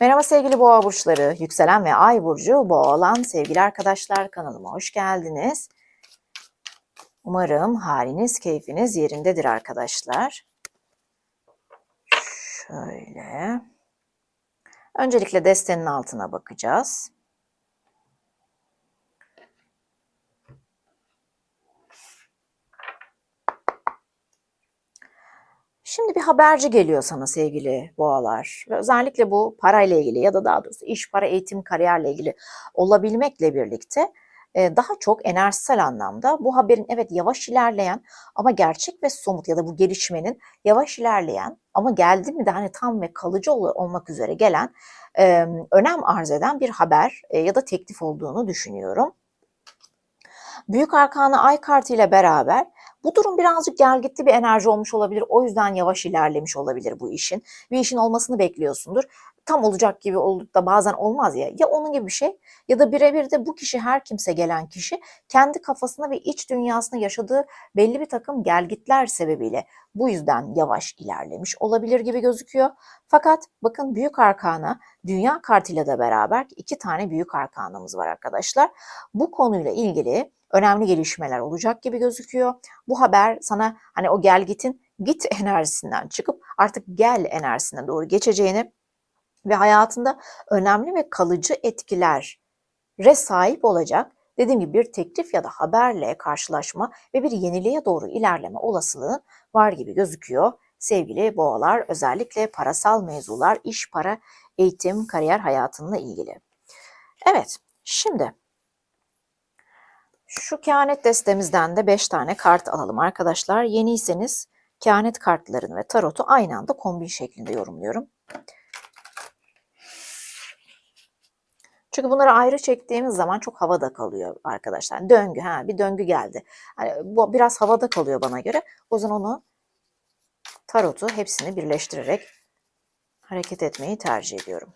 Merhaba sevgili boğa burçları, yükselen ve ay burcu boğa olan sevgili arkadaşlar kanalıma hoş geldiniz. Umarım haliniz, keyfiniz yerindedir arkadaşlar. Şöyle. Öncelikle destenin altına bakacağız. Şimdi bir haberci geliyor sana sevgili boğalar. Ve özellikle bu parayla ilgili ya da daha doğrusu iş, para, eğitim, kariyerle ilgili olabilmekle birlikte daha çok enerjisel anlamda bu haberin evet yavaş ilerleyen ama gerçek ve somut ya da bu gelişmenin yavaş ilerleyen ama geldi mi de hani tam ve kalıcı ol- olmak üzere gelen önem arz eden bir haber ya da teklif olduğunu düşünüyorum. Büyük Arkana Ay kartı ile beraber bu durum birazcık gelgitli bir enerji olmuş olabilir. O yüzden yavaş ilerlemiş olabilir bu işin. Bir işin olmasını bekliyorsundur. Tam olacak gibi olup da bazen olmaz ya. Ya onun gibi bir şey ya da birebir de bu kişi her kimse gelen kişi kendi kafasında ve iç dünyasında yaşadığı belli bir takım gelgitler sebebiyle bu yüzden yavaş ilerlemiş olabilir gibi gözüküyor. Fakat bakın büyük arkana dünya kartıyla da beraber iki tane büyük arkanamız var arkadaşlar. Bu konuyla ilgili önemli gelişmeler olacak gibi gözüküyor. Bu haber sana hani o gel gitin git enerjisinden çıkıp artık gel enerjisine doğru geçeceğini ve hayatında önemli ve kalıcı etkilere sahip olacak dediğim gibi bir teklif ya da haberle karşılaşma ve bir yeniliğe doğru ilerleme olasılığı var gibi gözüküyor. Sevgili boğalar özellikle parasal mevzular, iş, para, eğitim, kariyer hayatınla ilgili. Evet, şimdi şu kehanet destemizden de 5 tane kart alalım arkadaşlar. Yeniyseniz kehanet kartlarını ve tarotu aynı anda kombin şeklinde yorumluyorum. Çünkü bunları ayrı çektiğimiz zaman çok havada kalıyor arkadaşlar. Döngü, ha bir döngü geldi. Hani bu biraz havada kalıyor bana göre. O zaman onu tarotu hepsini birleştirerek hareket etmeyi tercih ediyorum.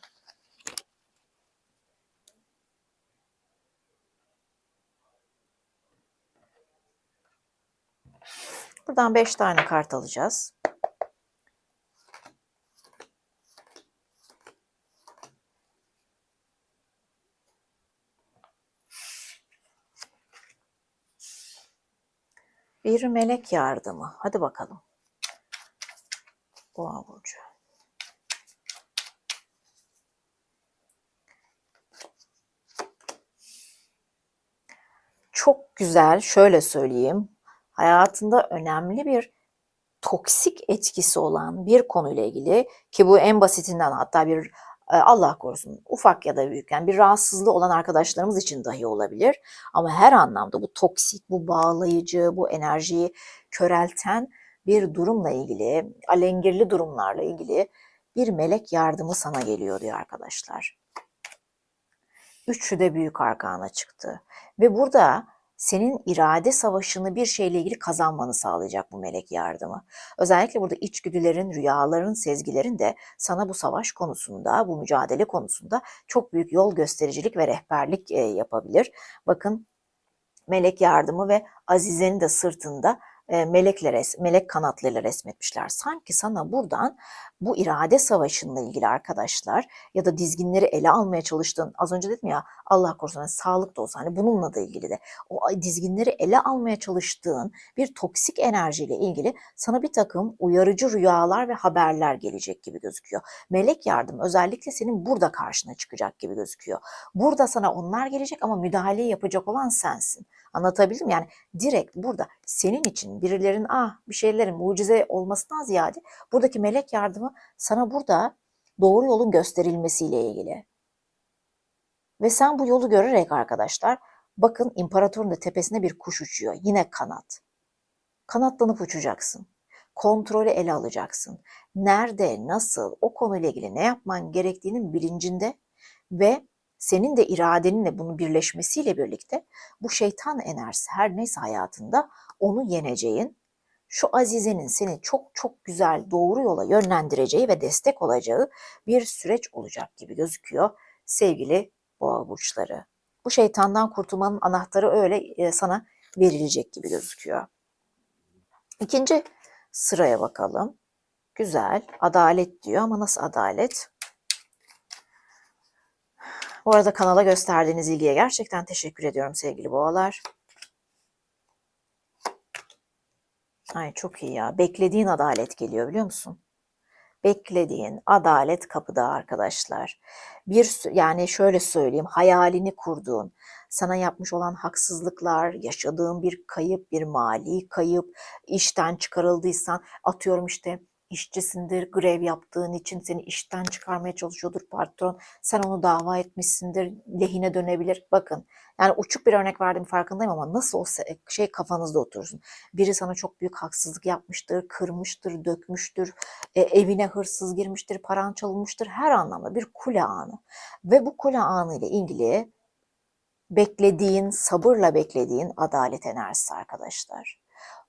Buradan 5 tane kart alacağız. Bir melek yardımı. Hadi bakalım. Boğa burcu. Çok güzel, şöyle söyleyeyim. Hayatında önemli bir toksik etkisi olan bir konuyla ilgili ki bu en basitinden hatta bir Allah korusun ufak ya da büyük yani bir rahatsızlığı olan arkadaşlarımız için dahi olabilir. Ama her anlamda bu toksik, bu bağlayıcı, bu enerjiyi körelten bir durumla ilgili, alengirli durumlarla ilgili bir melek yardımı sana geliyor diyor arkadaşlar. Üçü de büyük arkana çıktı. Ve burada senin irade savaşını bir şeyle ilgili kazanmanı sağlayacak bu melek yardımı. Özellikle burada içgüdülerin, rüyaların, sezgilerin de sana bu savaş konusunda, bu mücadele konusunda çok büyük yol göstericilik ve rehberlik e, yapabilir. Bakın melek yardımı ve Azize'nin de sırtında e, melekle res, melek kanatlarıyla resmetmişler. Sanki sana buradan bu irade savaşınla ilgili arkadaşlar ya da dizginleri ele almaya çalıştığın az önce dedim ya Allah korusun hani sağlık da olsa hani bununla da ilgili de o dizginleri ele almaya çalıştığın bir toksik enerjiyle ilgili sana bir takım uyarıcı rüyalar ve haberler gelecek gibi gözüküyor. Melek yardım özellikle senin burada karşına çıkacak gibi gözüküyor. Burada sana onlar gelecek ama müdahaleyi yapacak olan sensin. Anlatabildim? Yani direkt burada senin için birilerin ah bir şeylerin mucize olmasından ziyade buradaki melek yardımı sana burada doğru yolun gösterilmesiyle ilgili. Ve sen bu yolu görerek arkadaşlar bakın imparatorun da tepesine bir kuş uçuyor. Yine kanat. Kanatlanıp uçacaksın. Kontrolü ele alacaksın. Nerede, nasıl, o konuyla ilgili ne yapman gerektiğinin bilincinde ve senin de iradeninle bunun birleşmesiyle birlikte bu şeytan enerjisi her neyse hayatında onu yeneceğin, şu Azize'nin seni çok çok güzel doğru yola yönlendireceği ve destek olacağı bir süreç olacak gibi gözüküyor sevgili boğa burçları. Bu şeytandan kurtulmanın anahtarı öyle e, sana verilecek gibi gözüküyor. İkinci sıraya bakalım. Güzel, adalet diyor ama nasıl adalet? Bu arada kanala gösterdiğiniz ilgiye gerçekten teşekkür ediyorum sevgili boğalar. Ay çok iyi ya. Beklediğin adalet geliyor biliyor musun? Beklediğin adalet kapıda arkadaşlar. Bir yani şöyle söyleyeyim hayalini kurduğun, sana yapmış olan haksızlıklar, yaşadığın bir kayıp, bir mali kayıp, işten çıkarıldıysan atıyorum işte işçisindir, grev yaptığın için seni işten çıkarmaya çalışıyordur patron. Sen onu dava etmişsindir, lehine dönebilir. Bakın yani uçuk bir örnek verdim farkındayım ama nasıl olsa şey kafanızda otursun. Biri sana çok büyük haksızlık yapmıştır, kırmıştır, dökmüştür, e, evine hırsız girmiştir, paran çalınmıştır. Her anlamda bir kule anı. Ve bu kule anı ile ilgili beklediğin, sabırla beklediğin adalet enerjisi arkadaşlar.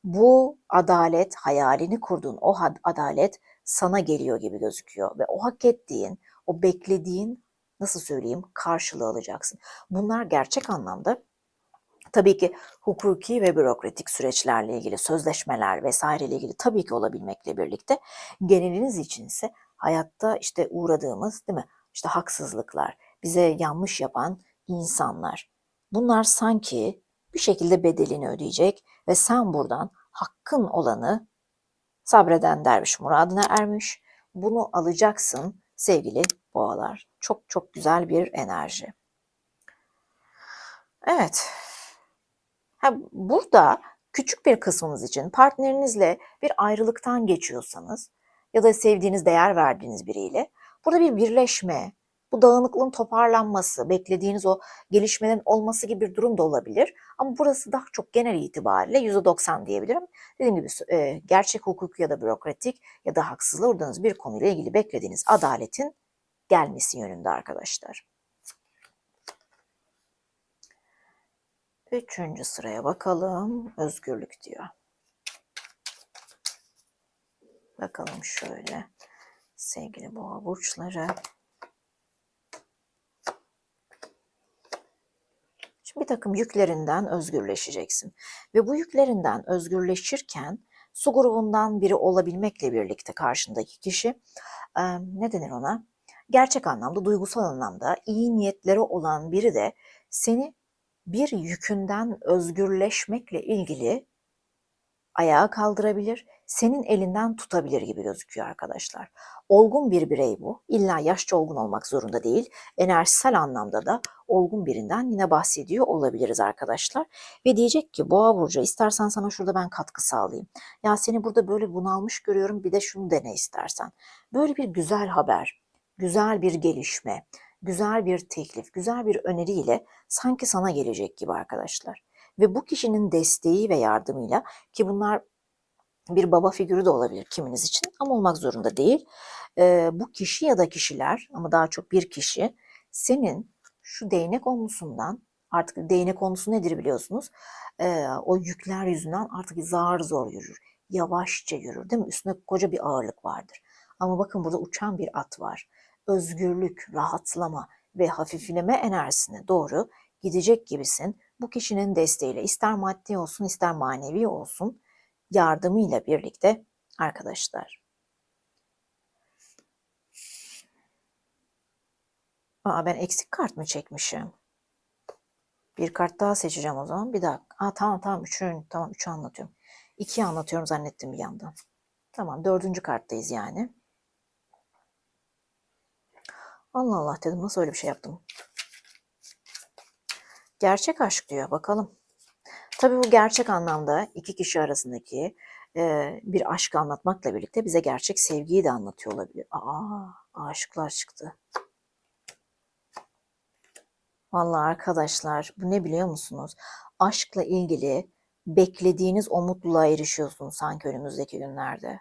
Bu adalet, hayalini kurduğun o adalet sana geliyor gibi gözüküyor ve o hak ettiğin, o beklediğin nasıl söyleyeyim karşılığı alacaksın. Bunlar gerçek anlamda tabii ki hukuki ve bürokratik süreçlerle ilgili sözleşmeler vesaireyle ilgili tabii ki olabilmekle birlikte geneliniz için ise hayatta işte uğradığımız değil mi? İşte haksızlıklar, bize yanlış yapan insanlar. Bunlar sanki bir şekilde bedelini ödeyecek ve sen buradan hakkın olanı sabreden derviş muradına ermiş. Bunu alacaksın sevgili boğalar. Çok çok güzel bir enerji. Evet. Ha, burada küçük bir kısmınız için partnerinizle bir ayrılıktan geçiyorsanız ya da sevdiğiniz, değer verdiğiniz biriyle burada bir birleşme, bu dağınıklığın toparlanması, beklediğiniz o gelişmelerin olması gibi bir durum da olabilir. Ama burası daha çok genel itibariyle %90 diyebilirim. Dediğim gibi e, gerçek hukuk ya da bürokratik ya da haksızlığa uğradığınız bir konuyla ilgili beklediğiniz adaletin gelmesi yönünde arkadaşlar. Üçüncü sıraya bakalım. Özgürlük diyor. Bakalım şöyle. Sevgili boğa burçları. Bir takım yüklerinden özgürleşeceksin. Ve bu yüklerinden özgürleşirken su grubundan biri olabilmekle birlikte karşındaki kişi ne denir ona? Gerçek anlamda, duygusal anlamda iyi niyetleri olan biri de seni bir yükünden özgürleşmekle ilgili ayağa kaldırabilir, senin elinden tutabilir gibi gözüküyor arkadaşlar. Olgun bir birey bu. İlla yaşça olgun olmak zorunda değil. Enerjisel anlamda da olgun birinden yine bahsediyor olabiliriz arkadaşlar. Ve diyecek ki Boğa Burcu istersen sana şurada ben katkı sağlayayım. Ya seni burada böyle bunalmış görüyorum bir de şunu dene istersen. Böyle bir güzel haber, güzel bir gelişme, güzel bir teklif, güzel bir öneriyle sanki sana gelecek gibi arkadaşlar. Ve bu kişinin desteği ve yardımıyla ki bunlar bir baba figürü de olabilir kiminiz için ama olmak zorunda değil. Ee, bu kişi ya da kişiler ama daha çok bir kişi senin şu değnek omlusundan artık değnek omlusu nedir biliyorsunuz? Ee, o yükler yüzünden artık zar zor yürür. Yavaşça yürür değil mi? Üstünde koca bir ağırlık vardır. Ama bakın burada uçan bir at var. Özgürlük, rahatlama ve hafifleme enerjisine doğru gidecek gibisin. Bu kişinin desteğiyle ister maddi olsun ister manevi olsun yardımıyla birlikte arkadaşlar. Aa ben eksik kart mı çekmişim? Bir kart daha seçeceğim o zaman. Bir dakika. Aa tamam tamam. Üçünü, tamam üçü anlatıyorum. İkiyi anlatıyorum zannettim bir yandan. Tamam dördüncü karttayız yani. Allah Allah dedim nasıl öyle bir şey yaptım. Gerçek aşk diyor bakalım. Tabii bu gerçek anlamda iki kişi arasındaki e, bir aşkı anlatmakla birlikte bize gerçek sevgiyi de anlatıyor olabilir. Aa, aşıklar çıktı. Vallahi arkadaşlar bu ne biliyor musunuz? Aşkla ilgili beklediğiniz o mutluluğa erişiyorsunuz sanki önümüzdeki günlerde.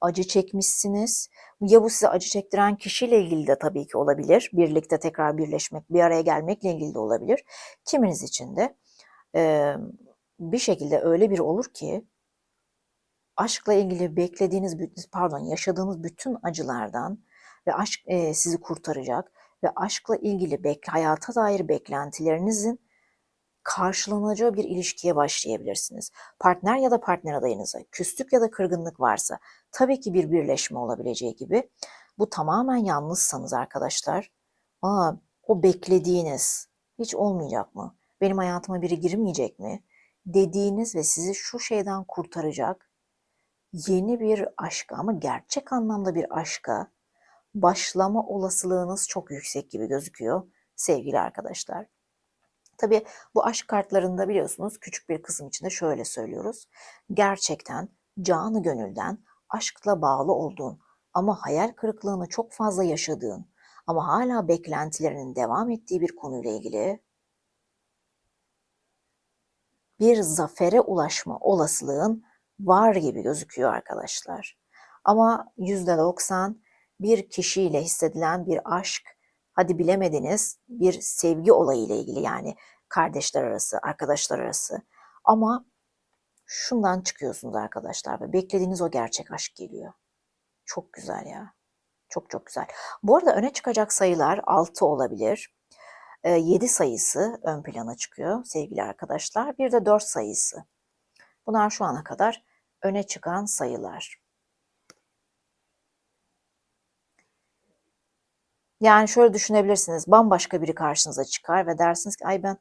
Acı çekmişsiniz. Ya bu size acı çektiren kişiyle ilgili de tabii ki olabilir. Birlikte tekrar birleşmek, bir araya gelmekle ilgili de olabilir. Kiminiz için de e, bir şekilde öyle bir olur ki aşkla ilgili beklediğiniz, pardon yaşadığınız bütün acılardan ve aşk e, sizi kurtaracak ve aşkla ilgili bek, hayata dair beklentilerinizin karşılanacağı bir ilişkiye başlayabilirsiniz. Partner ya da partner adayınıza küslük ya da kırgınlık varsa tabii ki bir birleşme olabileceği gibi bu tamamen yalnızsanız arkadaşlar aa, o beklediğiniz hiç olmayacak mı? Benim hayatıma biri girmeyecek mi? Dediğiniz ve sizi şu şeyden kurtaracak yeni bir aşka ama gerçek anlamda bir aşka başlama olasılığınız çok yüksek gibi gözüküyor sevgili arkadaşlar. Tabii bu aşk kartlarında biliyorsunuz küçük bir kısım içinde şöyle söylüyoruz. Gerçekten canı gönülden aşkla bağlı olduğun ama hayal kırıklığını çok fazla yaşadığın ama hala beklentilerinin devam ettiği bir konuyla ilgili bir zafere ulaşma olasılığın var gibi gözüküyor arkadaşlar. Ama %90 bir kişiyle hissedilen bir aşk, hadi bilemediniz bir sevgi olayı ile ilgili yani kardeşler arası, arkadaşlar arası. Ama şundan çıkıyorsunuz arkadaşlar ve beklediğiniz o gerçek aşk geliyor. Çok güzel ya. Çok çok güzel. Bu arada öne çıkacak sayılar 6 olabilir. 7 sayısı ön plana çıkıyor sevgili arkadaşlar. Bir de 4 sayısı. Bunlar şu ana kadar öne çıkan sayılar. Yani şöyle düşünebilirsiniz. Bambaşka biri karşınıza çıkar ve dersiniz ki ay ben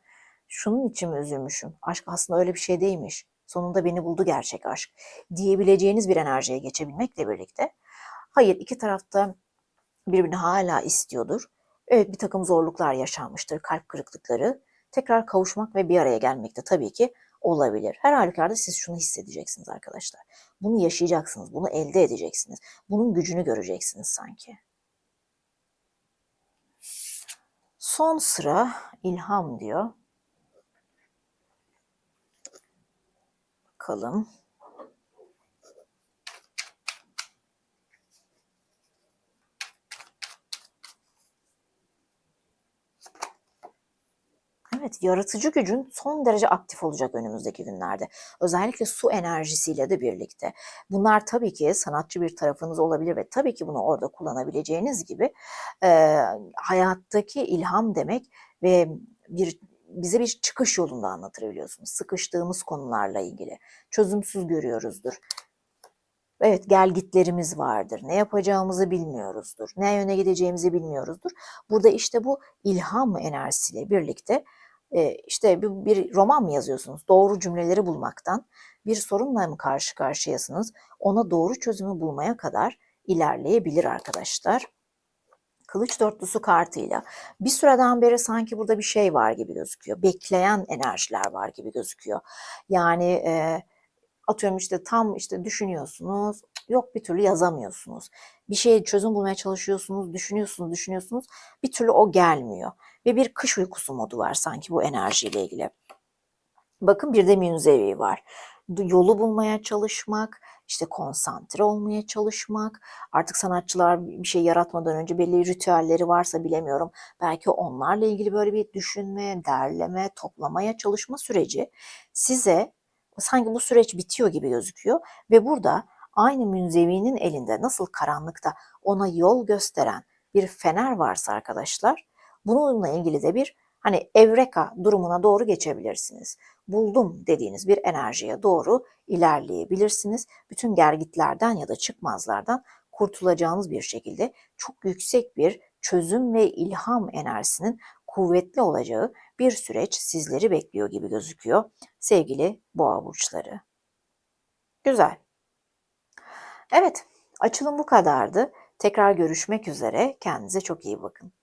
şunun için mi üzülmüşüm? Aşk aslında öyle bir şey değilmiş. Sonunda beni buldu gerçek aşk diyebileceğiniz bir enerjiye geçebilmekle birlikte. Hayır iki tarafta birbirini hala istiyordur. Evet bir takım zorluklar yaşanmıştır, kalp kırıklıkları. Tekrar kavuşmak ve bir araya gelmek de tabii ki olabilir. Her halükarda siz şunu hissedeceksiniz arkadaşlar. Bunu yaşayacaksınız, bunu elde edeceksiniz. Bunun gücünü göreceksiniz sanki. Son sıra ilham diyor. Bakalım. Evet, yaratıcı gücün son derece aktif olacak önümüzdeki günlerde. Özellikle su enerjisiyle de birlikte. Bunlar tabii ki sanatçı bir tarafınız olabilir ve tabii ki bunu orada kullanabileceğiniz gibi e, hayattaki ilham demek ve bir bize bir çıkış yolunda anlatır biliyorsunuz. Sıkıştığımız konularla ilgili. Çözümsüz görüyoruzdur. Evet gelgitlerimiz vardır. Ne yapacağımızı bilmiyoruzdur. Ne yöne gideceğimizi bilmiyoruzdur. Burada işte bu ilham enerjisiyle birlikte işte bir, roman mı yazıyorsunuz? Doğru cümleleri bulmaktan bir sorunla mı karşı karşıyasınız? Ona doğru çözümü bulmaya kadar ilerleyebilir arkadaşlar. Kılıç dörtlüsü kartıyla bir süreden beri sanki burada bir şey var gibi gözüküyor. Bekleyen enerjiler var gibi gözüküyor. Yani e, atıyorum işte tam işte düşünüyorsunuz, yok bir türlü yazamıyorsunuz. Bir şeye çözüm bulmaya çalışıyorsunuz, düşünüyorsunuz, düşünüyorsunuz. Bir türlü o gelmiyor. Ve bir kış uykusu modu var sanki bu enerjiyle ilgili. Bakın bir de münzevi var. Yolu bulmaya çalışmak, işte konsantre olmaya çalışmak. Artık sanatçılar bir şey yaratmadan önce belli ritüelleri varsa bilemiyorum. Belki onlarla ilgili böyle bir düşünme, derleme, toplamaya çalışma süreci size sanki bu süreç bitiyor gibi gözüküyor ve burada aynı münzevinin elinde nasıl karanlıkta ona yol gösteren bir fener varsa arkadaşlar bununla ilgili de bir hani evreka durumuna doğru geçebilirsiniz. Buldum dediğiniz bir enerjiye doğru ilerleyebilirsiniz. Bütün gergitlerden ya da çıkmazlardan kurtulacağınız bir şekilde çok yüksek bir çözüm ve ilham enerjisinin kuvvetli olacağı bir süreç sizleri bekliyor gibi gözüküyor sevgili boğa burçları. Güzel. Evet, açılım bu kadardı. Tekrar görüşmek üzere. Kendinize çok iyi bakın.